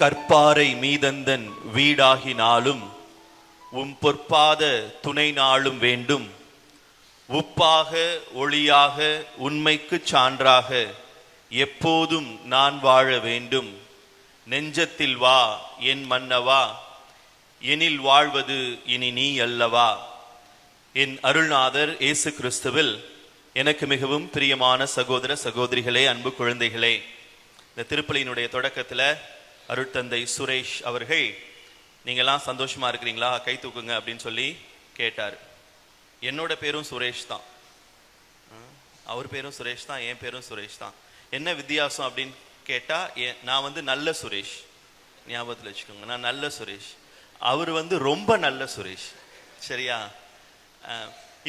கற்பாறை மீதந்தன் வீடாகினாலும் உம் பொற்பாத துணை நாளும் வேண்டும். உப்பாக ஒளியாக உண்மைக்கு சான்றாக எப்போதும் நான் வாழ வேண்டும். நெஞ்சத்தில் வா என் மன்னவா எனில் வாழ்வது இனி நீ அல்லவா? என் அருள்நாதர் இயேசு கிறிஸ்துவில் எனக்கு மிகவும் பிரியமான சகோதர சகோதரிகளே அன்பு குழந்தைகளே இந்த திருப்பலியினுடைய தொடக்கத்தில் அருட்தந்தை சுரேஷ் அவர்கள் நீங்கள்லாம் சந்தோஷமாக இருக்கிறீங்களா? கை தூக்குங்க அப்படின்னு சொல்லி கேட்டார். என்னோட பேரும் சுரேஷ் தான். அவர் பேரும் சுரேஷ் தான் என் பேரும் சுரேஷ் தான். என்ன வித்தியாசம் அப்படின்னு கேட்டால் நான் வந்து நல்ல சுரேஷ். ஞாபகத்தில் வச்சுக்கோங்க நான் நல்ல சுரேஷ். அவர் வந்து ரொம்ப நல்ல சுரேஷ். சரியா?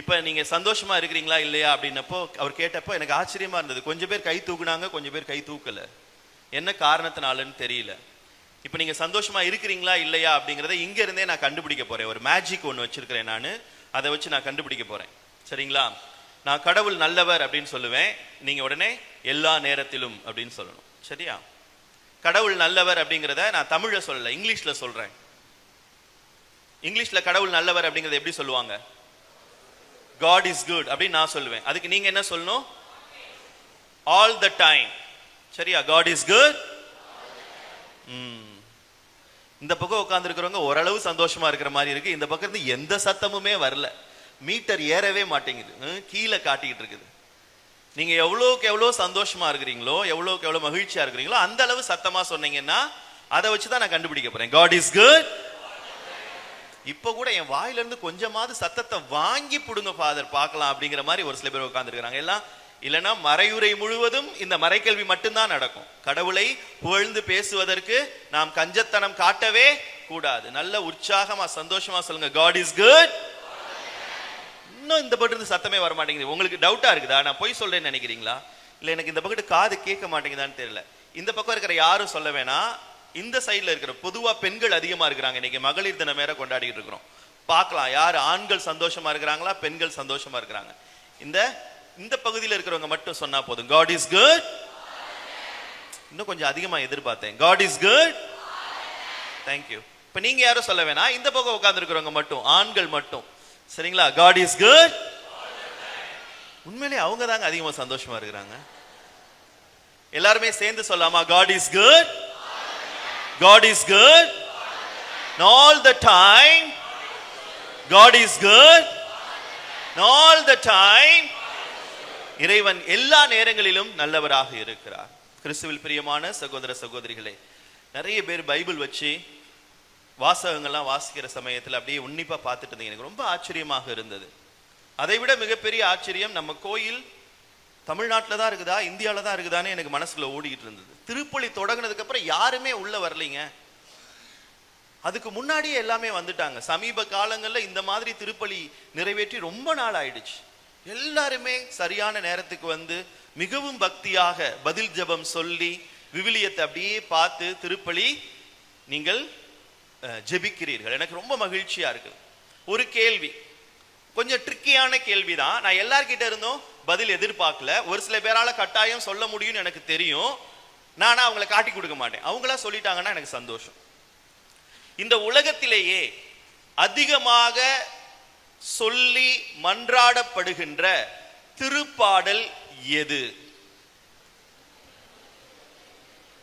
இப்போ நீங்கள் சந்தோஷமாக இருக்கிறீங்களா இல்லையா அப்படின்னப்போ அவர் கேட்டப்போ எனக்கு ஆச்சரியமாக இருந்தது. கொஞ்சம் பேர் கை தூக்குனாங்க கொஞ்சம் பேர் கை தூக்கல. என்ன காரணத்தினாலன்னு தெரியல. இப்போ நீங்கள் சந்தோஷமா இருக்கிறீங்களா இல்லையா அப்படிங்கிறத இங்கேருந்தே நான் கண்டுபிடிக்க போறேன். ஒரு மேஜிக் ஒன்று வச்சுருக்கிறேன் நான். அதை வச்சு நான் கண்டுபிடிக்க போறேன். சரிங்களா? நான் கடவுள் நல்லவர் அப்படின்னு சொல்லுவேன். நீங்கள் உடனே எல்லா நேரத்திலும் அப்படின்னு சொல்லணும். சரியா? கடவுள் நல்லவர் அப்படிங்கிறத நான் தமிழில் சொல்லலை இங்கிலீஷ்ல சொல்றேன். இங்கிலீஷ்ல கடவுள் நல்லவர் அப்படிங்கறத எப்படி சொல்லுவாங்க? காட் இஸ் குட் அப்படின்னு நான் சொல்லுவேன். அதுக்கு நீங்கள் என்ன சொல்லணும்? ஆல் த டைம் சரியா? God is good hmm. இந்த பக்கம் உட்காந்துருக்கிறவங்க ஓரளவு சந்தோஷமா இருக்கிற மாதிரி இருக்கு. இந்த பக்கம் இருந்து எந்த சத்தமுமே வரல. மீட்டர் ஏறவே மாட்டேங்குது. கீழே காட்டிக்கிட்டு இருக்குது. நீங்க எவ்வளோக்கு எவ்வளோ சந்தோஷமா இருக்கிறீங்களோ எவ்வளோக்கு எவ்வளோ மகிழ்ச்சியா இருக்கிறீங்களோ அந்த அளவு சத்தமா சொன்னீங்கன்னா அதை வச்சு தான் நான் கண்டுபிடிக்க போறேன். காட் இஸ் குட் இப்ப கூட என் வாயில இருந்து கொஞ்சமாவது சத்தத்தை வாங்கி பிடுங்க ஃபாதர் பார்க்கலாம் அப்படிங்கிற மாதிரி ஒரு சில பேர் உட்கார்ந்துருக்காங்க எல்லாம் இல்லைன்னா மறையுரை முழுவதும் இந்த மறைக்கல்வி மட்டும்தான் நடக்கும். கடவுளை புகழ்ந்து பேசுவதற்கு நாம் கஞ்சத்தனம் காட்டவே கூடாது. நல்ல உற்சாகமா சந்தோஷமா சொல்லுங்க காட் இஸ் குட் இன்னும் இந்த பக்கத்து இருந்து சத்தமே வர மாட்டேங்குது உங்களுக்கு டவுட்டா இருக்குதா? நான் போய் சொல்றேன்னு நினைக்கிறீங்களா? இல்ல எனக்கு இந்த பக்கத்து காது கேட்க மாட்டேங்குதான்னு தெரியல. இந்த பக்கம் இருக்கிற யாரும் சொல்ல வேணாம். இந்த சைடில் இருக்கிற பொதுவா பெண்கள் அதிகமா இருக்கிறாங்க. இன்னைக்கு மகளிர் தினம் வேற கொண்டாடிட்டு இருக்கிறோம். பார்க்கலாம் யார் ஆண்கள் சந்தோஷமா இருக்கிறாங்களா பெண்கள் சந்தோஷமா இருக்கிறாங்க. இந்த இந்த பகுதியில் இருக்கிறவங்க மட்டும் சொன்னா போதும். காட் இஸ் குட் இன்னும் கொஞ்சம் அதிகமா எதிர்பார்த்தேன். காட் இஸ் குட் தேங்க்யூ இப்ப நீங்க யாரும் சொல்ல வேணாம். இந்த பக்கம் உட்கார்ந்து மட்டும் ஆண்கள் மட்டும். சரிங்களா? காட் இஸ் குட் உண்மையிலே அவங்க தாங்க அதிகமா சந்தோஷமா இருக்கிறாங்க. எல்லாருமே சேர்ந்து சொல்லாமா? God is good God is good all the time God is good all the time இறைவன் எல்லா நேரங்களிலும் நல்லவராக இருக்கிறார். கிறிஸ்துவில் பிரியமான சகோதர சகோதரிகளே நிறைய பேர் பைபிள் வச்சு வாசகங்கள்லாம் வாசிக்கிற சமயத்தில் அப்படியே உன்னிப்பாக பார்த்துட்டு இருந்தீங்க. எனக்கு ரொம்ப ஆச்சரியமாக இருந்தது. அதை விட மிகப்பெரிய ஆச்சரியம் நம்ம கோயில் தமிழ்நாட்டில் தான் இருக்குதா இந்தியாவில் தான் இருக்குதான்னு எனக்கு மனசுல ஓடிக்கிட்டு இருந்தது. திருப்பலி தொடங்கினதுக்கப்புறம் யாருமே உள்ள வரலைங்க. அதுக்கு முன்னாடியே எல்லாமே வந்துட்டாங்க. சமீப காலங்களில் இந்த மாதிரி திருப்பலி நிறைவேற்றி ரொம்ப நாள் ஆயிடுச்சு. எல்லாருமே சரியான நேரத்துக்கு வந்து மிகவும் பக்தியாக பதில் ஜெபம் சொல்லி விவிலியத்தை அப்படியே பார்த்து திருப்பலி நீங்கள் ஜெபிக்கிறீர்கள். எனக்கு ரொம்ப மகிழ்ச்சியா இருக்கு. ஒரு கேள்வி. கொஞ்சம் ட்ரிக்கியான கேள்வி தான் நான் எல்லார்கிட்ட இருந்தும் பதில் எதிர்பார்க்கல. ஒரு சில பேரால கட்டாயம் சொல்ல முடியும்னு எனக்கு தெரியும். நானா அவங்கள காட்டி கொடுக்க மாட்டேன். அவங்களா சொல்லிட்டாங்கன்னா எனக்கு சந்தோஷம். இந்த உலகத்திலேயே அதிகமாக சொல்லி மன்றாடப்படுகின்ற திருப்பாடல் எது?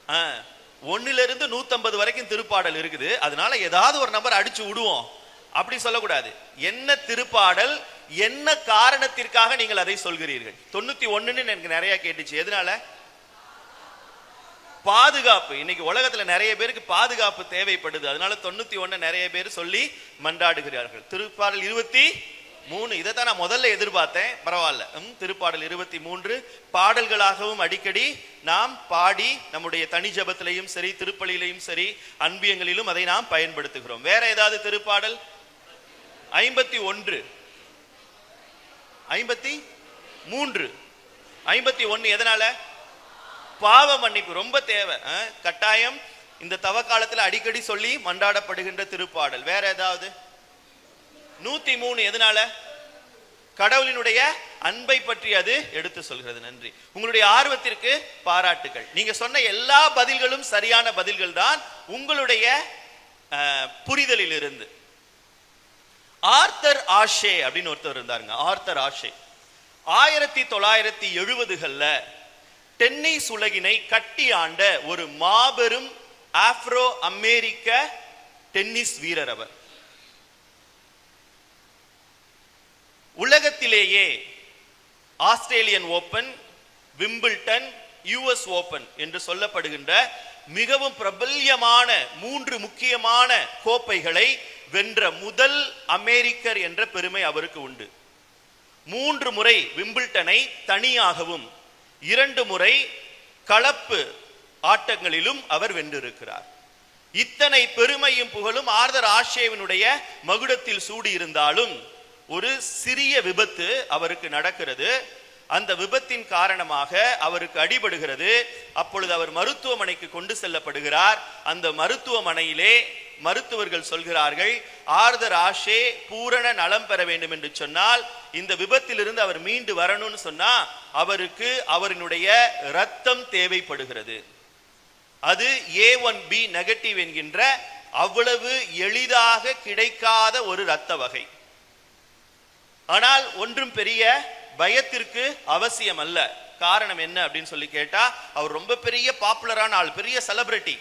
ஒன்னுல ஒண்ணுல இருந்து நூத்தம்பது வரைக்கும் திருப்பாடல் இருக்குது. அதனால ஏதாவது ஒரு நம்பர் அடிச்சு விடுவோம். அப்படி சொல்லக்கூடாது. என்ன திருப்பாடல் என்ன காரணத்திற்காக நீங்கள் அதை சொல்கிறீர்கள்? தொண்ணூத்தி ஒண்ணுன்னு எனக்கு நிறைய கேட்டுச்சு. எதனால? பாதுகாப்பு. இன்னைக்கு உலகத்துல நிறைய பேருக்கு பாதுகாப்பு தேவைப்படுது. அதனால தொண்ணூத்தி ஒன்னு நிறைய பேர் சொல்லி மன்றாடுகிறார்கள். திருப்பாடல் இருபத்தி மூணு. இதை தான் நான் முதல்ல எதிர்பார்த்தேன். பரவாயில்ல. ம், திருப்பாடல் இருபத்தி மூன்று. பாடல்களாகவும் அடிக்கடி நாம் பாடி நம்முடைய தனி ஜபத்திலையும் சரி திருப்பலியிலையும் சரி அன்பியங்களிலும் அதை நாம் பயன்படுத்துகிறோம். வேற ஏதாவது திருப்பாடல்? ஐம்பத்தி ஒன்று. ஐம்பத்தி மூன்று. ஐம்பத்தி ஒன்று எதனால? பாவ மன்னிப்பு ரொம்ப தேவை. கட்டாயம் இந்த தவ காலத்தில் அடிக்கடி சொல்லி மண்டாடப்படுகின்ற திருப்பாடல். வேற ஏதாவது? நூத்தி மூணு எதனால? கடவுளினுடைய அன்பை பற்றி அது எடுத்து சொல்கிறது. நன்றி. உங்களுடைய ஆர்வத்திற்கு பாராட்டுகள். நீங்க சொன்ன எல்லா பதில்களும் சரியான பதில்கள் தான் உங்களுடைய புரிதலில் இருந்து ஆர்த்தர் ஆஷே அப்படின்னு ஒருத்தர் இருந்தாருங்க. Arthur Ashe. ஆயிரத்தி தொள்ளாயிரத்தி எழுபதுகள்ல டென்னிஸ் உலகினை கட்டி ஆண்ட ஒரு மாபெரும் ஆப்ரோ அமெரிக்க டென்னிஸ் வீரர் அவர். உலகத்திலேயே Australian Open Wimbledon US Open என்று சொல்லப்படுகின்ற மிகவும் பிரபல்யமான மூன்று முக்கியமான கோப்பைகளை வென்ற முதல் அமெரிக்கர் என்ற பெருமை அவருக்கு உண்டு. மூன்று முறை விம்பிள்டனை தனியாகவும் இரண்டு முறை கலப்பு ஆட்டங்களிலும் அவர் வென்றிருக்கிறார். இத்தனை பெருமையும் புகழும் ஆர்தர் ஆஷேவினுடைய மகுடத்தில் சூடியிருந்தாலும் ஒரு சிறிய விபத்து அவருக்கு நடக்கிறது. அந்த விபத்தின் காரணமாக அவருக்கு அடிபடுகிறது. அப்பொழுது அவர் மருத்துவமனைக்கு கொண்டு செல்லப்படுகிறார். அந்த மருத்துவமனையிலே மருத்துவர்கள் சொல்கிறார்கள் ஆர்தர் ஆஷே பூரண நலம் பெற வேண்டும் என்று சொன்னால் இந்த விபத்திலிருந்து அவர் மீண்டு வரணும்னு சொன்னா அவருக்கு அவரினுடைய ரத்தம் தேவைப்படுகிறது. அது ஏ ஒன் பி நெகட்டிவ் என்கின்ற அவ்வளவு எளிதாக கிடைக்காத ஒரு இரத்த வகை. ஆனால் ஒன்றும் பெரிய பயத்திற்கு அவசியம் அல்ல. காரணம் என்ன அப்படின்னு சொல்லி கேட்டா அவர் ரொம்ப பெரிய பாப்புலரான ஆள் பெரிய செலிபிரிட்டி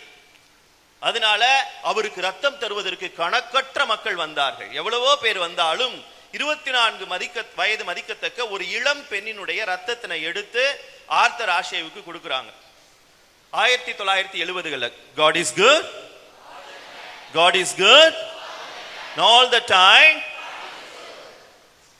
அதனால அவருக்கு ரத்தம் தருவதற்கு கணக்கற்ற மக்கள் வந்தார்கள். எவ்வளவோ பேர் வந்தாலும் இருபத்தி நான்கு மதிக்க வயது மதிக்கத்தக்க ஒரு இளம் பெண்ணினுடைய ரத்தத்தினை எடுத்து ஆர்த்தர் ஆஷேவுக்கு கொடுக்குறாங்க. ஆயிரத்தி தொள்ளாயிரத்தி எழுபதுகள்ல God is good God is good all the time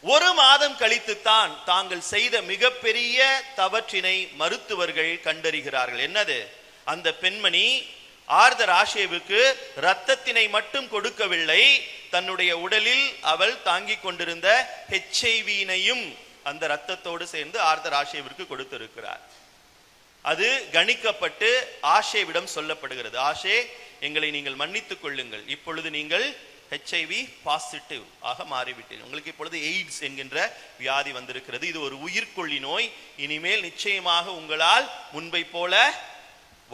ஒரு மாதம் கழித்துத்தான் தாங்கள் செய்த மிகப்பெரிய தவற்றினை மருத்துவர்கள் கண்டறிகிறார்கள். என்னது? அந்த பெண்மணி ஆர்தர் ஆஷேவுக்கு ரத்தத்தினை மட்டும் கொடுக்கவில்லை தன்னுடைய உடலில் அவள் தாங்கிக் கொண்டிருந்த ஹெச்ஐவியினையும் அந்த ரத்தத்தோடு சேர்ந்து ஆர்தர் ஆஷேவிற்கு கொடுத்திருக்கிறார். அது கணிக்கப்பட்டு ஆஷேவிடம் சொல்லப்படுகிறது. ஆஷே எங்களை நீங்கள் மன்னித்துக் கொள்ளுங்கள். இப்பொழுது நீங்கள் ஹெச்ஐவி பாசிட்டிவ் ஆக மாறிவிட்டீர்கள். உங்களுக்கு இப்பொழுது எய்ட்ஸ் என்கின்ற வியாதி வந்திருக்கிறது. இது ஒரு உயிர்கொல்லி நோய். இனிமேல் நிச்சயமாக உங்களால் முன்பை போல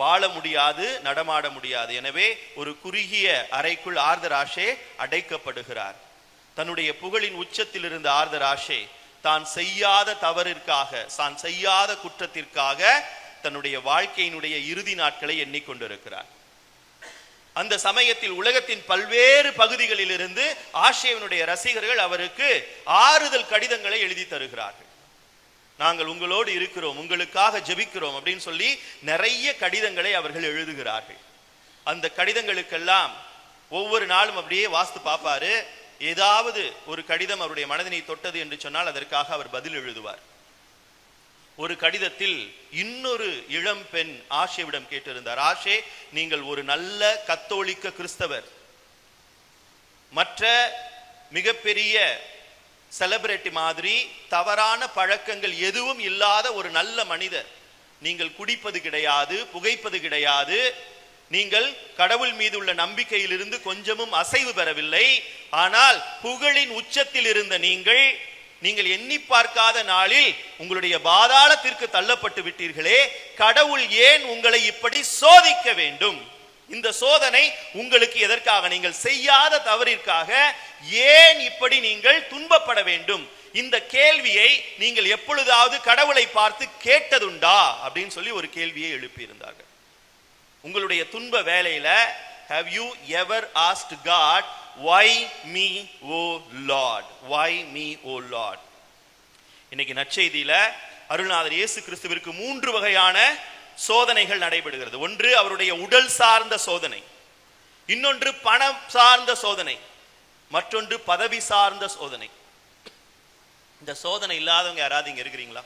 வாழ முடியாது நடமாட முடியாது. எனவே ஒரு குறுகிய அறைக்குள் ஆர்தராஷே அடைக்கப்படுகிறார். தன்னுடைய புகழின் உச்சத்தில் இருந்த ஆர்தராஷே தான் செய்யாத தவறிற்காக தான் செய்யாத குற்றத்திற்காக தன்னுடைய வாழ்க்கையினுடைய இறுதி நாட்களை எண்ணிக்கொண்டிருக்கிறார் அந்த சமயத்தில் உலகத்தின் பல்வேறு பகுதிகளிலிருந்து ஆஷேவனுடைய ரசிகர்கள் அவருக்கு ஆறுதல் கடிதங்களை எழுதி தருகிறார்கள். நாங்கள் உங்களோடு இருக்கிறோம் உங்களுக்காக ஜெபிக்கிறோம் அப்படின்னு சொல்லி நிறைய கடிதங்களை அவர்கள் எழுதுகிறார்கள். அந்த கடிதங்களுக்கெல்லாம் ஒவ்வொரு நாளும் அப்படியே வாஸ்து பார்ப்பாரு. ஏதாவது ஒரு கடிதம் அவருடைய மனதினை தொட்டது என்று சொன்னால் அதற்காக அவர் பதில் எழுதுவார். ஒரு கடிதத்தில் இன்னொரு இளம் பெண் ஆஷேவிடம் கேட்டிருந்தார் ஆஷே நீங்கள் ஒரு நல்ல கத்தோலிக்க கிறிஸ்தவர். மற்ற மிகப்பெரிய செலிபிரிட்டி மாதிரி தவறான பழக்கங்கள் எதுவும் இல்லாத ஒரு நல்ல மனிதர். நீங்கள் குடிப்பது கிடையாது புகைப்பது கிடையாது. நீங்கள் கடவுள் மீது உள்ள நம்பிக்கையிலிருந்து கொஞ்சமும் அசைவு பெறவில்லை. ஆனால் புகழின் உச்சத்தில் இருந்த நீங்கள் நீங்கள் எண்ணி பார்க்காத நாளில் உங்களுடைய பாதாளத்திற்கு தள்ளப்பட்டு விட்டீர்களே. கடவுள் ஏன் உங்களை இப்படி சோதிக்க வேண்டும்? இந்த சோதனை உங்களுக்கு எதற்காக? நீங்கள் செய்யாத தவறிற்காக ஏன் இப்படி நீங்கள் துன்பப்பட வேண்டும்? இந்த கேள்வியை நீங்கள் எப்பொழுதாவது கடவுளை பார்த்து கேட்டதுண்டா? அப்படின்னு சொல்லி ஒரு கேள்வியை எழுப்பியிருந்தார்கள். உங்களுடைய துன்ப வேலையில have you ever asked God why me O Lord why me O Lord இன்னைக்கு நற்செய்தியில அருள்நாதர் இயேசு கிறிஸ்துவிற்கு மூன்று வகையான சோதனைகள் நடைபெறுகிறது. ஒன்று அவருடைய உடல் சார்ந்த சோதனை. இன்னொன்று பணம் சார்ந்த சோதனை. மற்றொன்று பதவி சார்ந்த சோதனை. இந்த சோதனை இல்லாதவங்க யாராவது இங்க இருக்கிறீங்களா?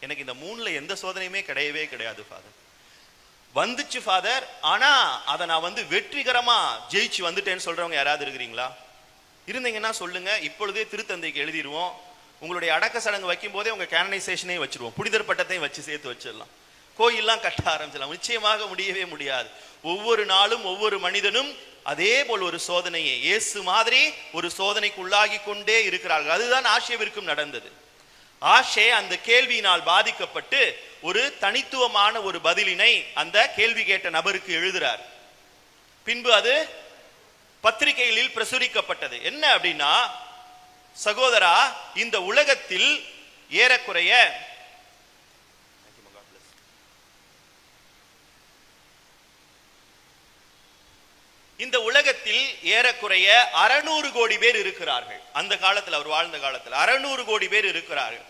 எனக்கு இந்த மூணுல எந்த சோதனையுமே கிடையவே கிடையாது ஃபாதர் வந்துச்சு ஃபாதர் ஆனா அதை நான் வந்து வெற்றிகரமா ஜெயிச்சு வந்துட்டேன்னு சொல்றவங்க யாராவது இருக்கிறீங்களா? இருந்தீங்கன்னா சொல்லுங்க. இப்பொழுதே திருத்தந்தைக்கு எழுதிடுவோம். உங்களுடைய அடக்க சடங்கு வைக்கும் போதே உங்க கேனனைசேஷனையும் வச்சிருவோம். புனிதர் பட்டத்தையும் வச்சு சேர்த்து வச்சிடலாம். கோயிலாம் கட்ட ஆரம்பிச்சிடலாம். நிச்சயமாக முடியவே முடியாது. ஒவ்வொரு நாளும் ஒவ்வொரு மனிதனும் அதே போல் ஒரு சோதனையை இயேசு மாதிரி ஒரு சோதனைக்கு உள்ளாகி கொண்டே இருக்கிறார்கள். அதுதான் ஆசியவிற்கும் நடந்தது. ஆஷே அந்த கேள்வியினால் பாதிக்கப்பட்டு ஒரு தனித்துவமான ஒரு பதிலினை அந்த கேள்வி கேட்ட நபருக்கு எழுதுறார். பின்பு அது பத்திரிகைகளில் பிரசுரிக்கப்பட்டது. என்ன அப்படின்னா சகோதரா இந்த உலகத்தில் ஏறக்குறைய இந்த உலகத்தில் ஏறக்குறைய அறநூறு கோடி பேர் இருக்கிறார்கள். அந்த காலத்தில் அவர் வாழ்ந்த காலத்தில் அறநூறு கோடி பேர் இருக்கிறார்கள்.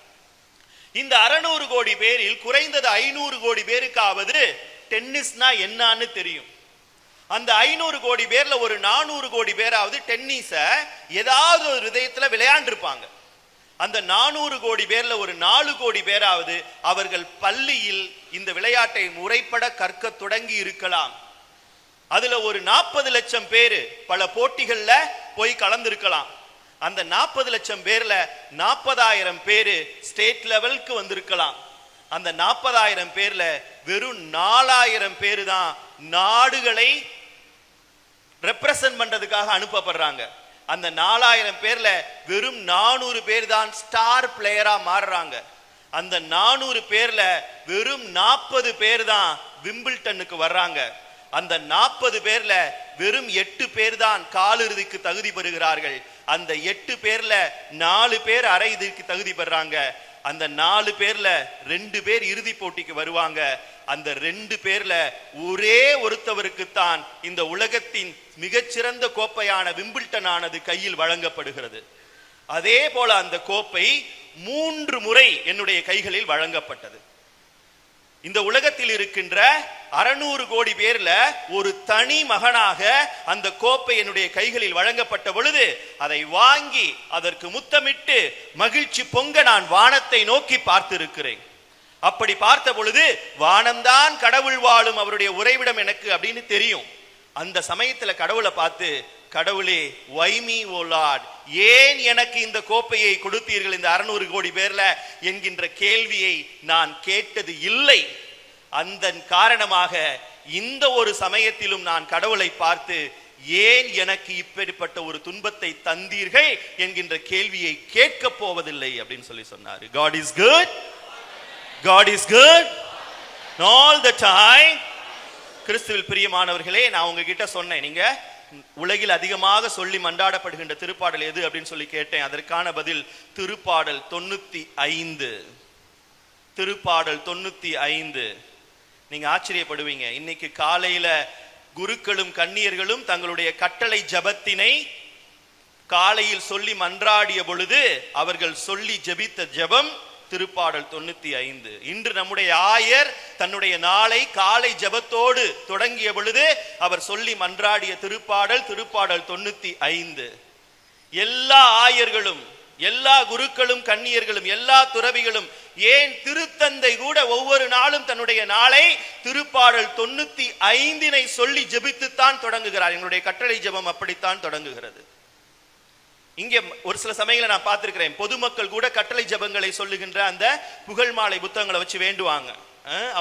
இந்த அறநூறு கோடி பேரில் குறைந்தது ஐநூறு கோடி பேருக்காவது டென்னிஸ்னா என்னன்னு தெரியும். அந்த ஐநூறு கோடி பேர்ல ஒரு நானூறு கோடி பேராவது டென்னிஸ ஏதாவது ஒரு விதயத்துல விளையாண்டிருப்பாங்க. அந்த நானூறு கோடி பேர்ல ஒரு நாலு கோடி பேராவது அவர்கள் பள்ளியில் இந்த விளையாட்டை முறைப்பட கற்க தொடங்கி இருக்கலாம். அதுல ஒரு நாற்பது லட்சம் பேர் பல போட்டிகள்ல போய் கலந்துருக்கலாம். அந்த நாற்பது லட்சம் பேர்ல நாற்பதாயிரம் பேர் ஸ்டேட் லெவலுக்கு வந்திருக்கலாம். அந்த நாற்பதாயிரம் பேர்ல வெறும் நாலாயிரம் பேர் தான் நாடுகளை ரெப்ரசன்ட் பண்றதுக்காக அனுப்பப்படுறாங்க. அந்த நாலாயிரம் பேர்ல வெறும் நானூறு பேர் தான் ஸ்டார் பிளேயரா மாறுறாங்க. அந்த நானூறு பேர்ல வெறும் நாற்பது பேர் தான் விம்பிள்டனுக்கு வர்றாங்க. அந்த நாற்பது பேர்ல வெறும் எட்டு பேர் தான் காலிறுதிக்கு தகுதி பெறுகிறார்கள். அந்த எட்டு பேர்ல நாலு பேர் அரை இறுதிக்கு தகுதி பெறாங்க. அந்த நாலு பேர்ல ரெண்டு பேர் இறுதி போட்டிக்கு வருவாங்க. அந்த ரெண்டு பேர்ல ஒரே ஒருத்தவருக்குத்தான் இந்த உலகத்தின் மிகச்சிறந்த கோப்பையான விம்பிள்டன் ஆனது கையில் வழங்கப்படுகிறது. அதே போல அந்த கோப்பை மூன்று முறை என்னுடைய கைகளில் வழங்கப்பட்டது. இந்த உலகத்தில் இருக்கின்ற அறநூறு கோடி பேர்ல ஒரு தனி மகனாக அந்த கோப்பை என்னுடைய கைகளில் வழங்கப்பட்ட பொழுது அதை வாங்கி அதற்கு முத்தமிட்டு மகிழ்ச்சி பொங்க நான் வானத்தை நோக்கி பார்த்திருக்கிறேன். அப்படி பார்த்த பொழுது வானம்தான் கடவுள் வாழும் அவருடைய உறைவிடம் எனக்கு அப்படின்னு தெரியும். அந்த சமயத்துல கடவுளை பார்த்து கடவுளே வைமி ஓ லார்ட் ஏன் எனக்கு இந்த கோப்பையை கொடுத்தீர்கள் இந்த அறுநூறு கோடி பேர்ல? என்கின்ற கேள்வியை நான் கேட்டது இல்லை. அந்த காரணமாக இந்த ஒரு சமயத்திலும் நான் கடவுளை பார்த்து ஏன் எனக்கு இப்படிப்பட்ட ஒரு துன்பத்தை தந்தீர்கள்? என்கின்ற கேள்வியை கேட்க போவதில்லை அப்படின்னு சொல்லி சொன்னாரு. God is good God is good all the time கிறிஸ்துவில் பிரியமானவர்களே நான் உங்ககிட்ட சொன்னேன். நீங்க உலகில் அதிகமாக சொல்லி மன்றாடப்படுகின்ற திருப்பாடல் எது அப்படின்னு சொல்லி கேட்டேன். அதற்கான பதில் திருப்பாடல் தொண்ணூத்தி ஐந்து. திருப்பாடல் தொண்ணூத்தி ஐந்து. நீங்க ஆச்சரியப்படுவீங்க. இன்னைக்கு காலையில குருக்களும் கன்னியர்களும் தங்களுடைய கட்டளை ஜபத்தினை காலையில் சொல்லி மன்றாடிய பொழுது அவர்கள் சொல்லி ஜெபித்த ஜெபம் திருப்பாடல் தொண்ணூத்தி ஐந்து. இன்று நம்முடைய ஆயர் தன்னுடைய நாளை காலை ஜெபத்தோடு தொடங்கிய பொழுது அவர் சொல்லி மன்றாடிய திருப்பாடல் திருப்பாடல் தொண்ணூத்தி ஐந்து. எல்லா ஆயர்களும் எல்லா குருக்களும் கன்னியர்களும் எல்லா துறவிகளும் ஏன் திருத்தந்தை கூட ஒவ்வொரு நாளும் தன்னுடைய நாளை திருப்பாடல் தொண்ணூத்தி ஐந்தினை சொல்லி ஜெபித்துத்தான் தொடங்குகிறார். எங்களுடைய கட்டளை ஜெபம் அப்படித்தான் தொடங்குகிறது. இங்கே ஒரு சில சமயங்களை நான் பார்த்துருக்கிறேன். பொதுமக்கள் கூட கட்டளை ஜெபங்களை சொல்லுகின்ற அந்த புகழ் மாலை புத்தகங்களை வச்சு வேண்டுவாங்க.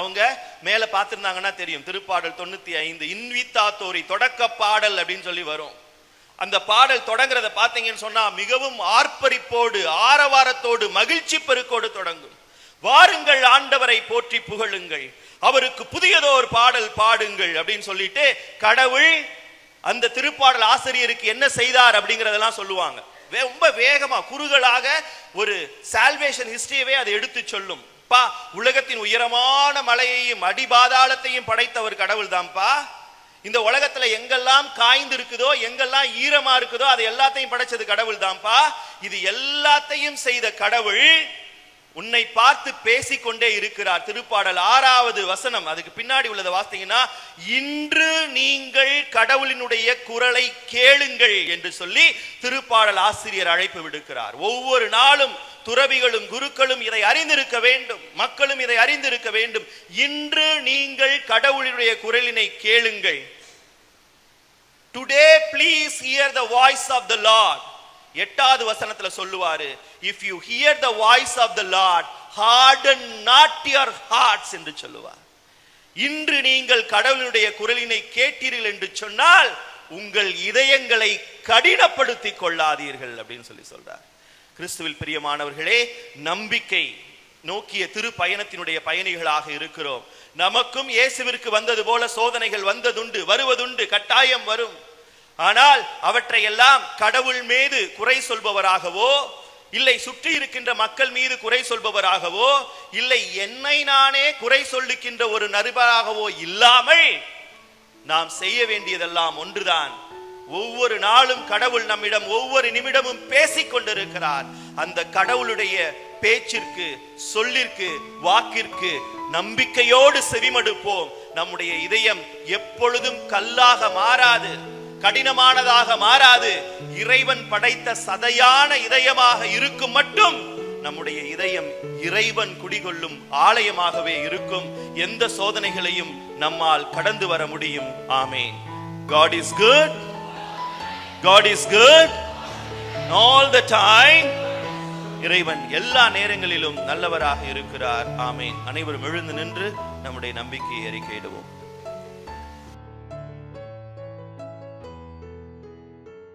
அவங்க மேல பார்த்திருந்தாங்கன்னா தெரியும். திருப்பாடல் தொண்ணூத்தி ஐந்து இன்வித்தாத்தோரி தொடக்க பாடல் அப்படின்னு சொல்லி வரும். அந்த பாடல் தொடங்குறத பார்த்தீங்கன்னு சொன்னா மிகவும் ஆர்ப்பரிப்போடு ஆரவாரத்தோடு மகிழ்ச்சி பெருக்கோடு தொடங்கும். வாருங்கள் ஆண்டவரை போற்றி புகழுங்கள். அவருக்கு புதியதோர் பாடல் பாடுங்கள் அப்படின்னு சொல்லிட்டு கடவுள் அந்த திருப்பாடல் ஆசிரியருக்கு என்ன செய்தார் அப்படிங்கறதெல்லாம் சொல்லுவாங்க. ரொம்ப வேகமா குறுகளாக ஒரு சால்வேஷன் ஹிஸ்டரியவே அதை எடுத்து சொல்லும். பா உலகத்தின் உயரமான மலையையும் அடிபாதாளத்தையும் படைத்தவர் கடவுள் தான்ப்பா. இந்த உலகத்துல எங்கெல்லாம் காய்ந்து இருக்குதோ எங்கெல்லாம் ஈரமா இருக்குதோ அது எல்லாத்தையும் படைச்சது கடவுள் தான்ப்பா. இது எல்லாத்தையும் செய்த கடவுள் உன்னை பார்த்து பேசிக்கொண்டே இருக்கிறார். திருப்பாடல் ஆறாவது வசனம். அதுக்கு பின்னாடி உள்ளதை வாசித்தீங்கன்னா இன்று நீங்கள் கடவுளினுடைய குரலை கேளுங்கள் என்று சொல்லி திருப்பாடல் ஆசிரியர் அழைப்பு விடுக்கிறார். ஒவ்வொரு நாளும் துறவிகளும் குருக்களும் இதை அறிந்திருக்க வேண்டும். மக்களும் இதை அறிந்திருக்க வேண்டும். இன்று நீங்கள் கடவுளினுடைய குரலினை கேளுங்கள். Today please hear the voice of the Lord எட்டாவது வசனத்துல சொல்லுவாரு if you hear the voice of the Lord harden not your hearts என்று சொல்லுவார். இன்று நீங்கள் கடவுளுடைய குரலினை கேட்டீர்கள் என்று சொன்னால் உங்கள் இதயங்களை கடினப்படுத்திக் கொள்ளாதீர்கள் அப்படின்னு சொல்லி சொல்றார். கிறிஸ்துவில் பிரியமானவர்களே நம்பிக்கை நோக்கிய திரு பயணத்தினுடைய பயணிகளாக இருக்கிறோம். நமக்கும் இயேசுவிற்கு வந்தது போல சோதனைகள் வந்ததுண்டு வருவதுண்டு கட்டாயம் வரும். ஆனால் அவற்றையெல்லாம் கடவுள் மீது குறை சொல்பவராகவோ இல்லை சுற்றி இருக்கின்ற மக்கள் மீது குறை சொல்பவராகவோ இல்லை என்னை நானே குறை சொல்லுகின்ற ஒரு நறுபராகவோ இல்லாமல் நாம் செய்ய வேண்டியதெல்லாம் ஒன்றுதான். ஒவ்வொரு நாளும் கடவுள் நம்மிடம் ஒவ்வொரு நிமிடமும் பேசிக் கொண்டிருக்கிறார். அந்த கடவுளுடைய பேச்சிற்கு சொல்லிற்கு வாக்கிற்கு நம்பிக்கையோடு செவிமடுப்போம். நம்முடைய இதயம் எப்பொழுதும் கல்லாக மாறாது. கடினமானதாக மாறாது. இறைவன் படைத்த சதையான இதயமாக இருக்கும் மட்டும் நம்முடைய இதயம் இறைவன் குடிகொள்ளும் ஆலயமாகவே இருக்கும். எந்த சோதனைகளையும் நம்மால் கடந்து வர முடியும். ஆமேன். God is good. God is good. All the time இறைவன் எல்லா நேரங்களிலும் நல்லவராக இருக்கிறார். ஆமேன். அனைவரும் எழுந்து நின்று நம்முடைய நம்பிக்கையை அறிக்கையிடுவோம்.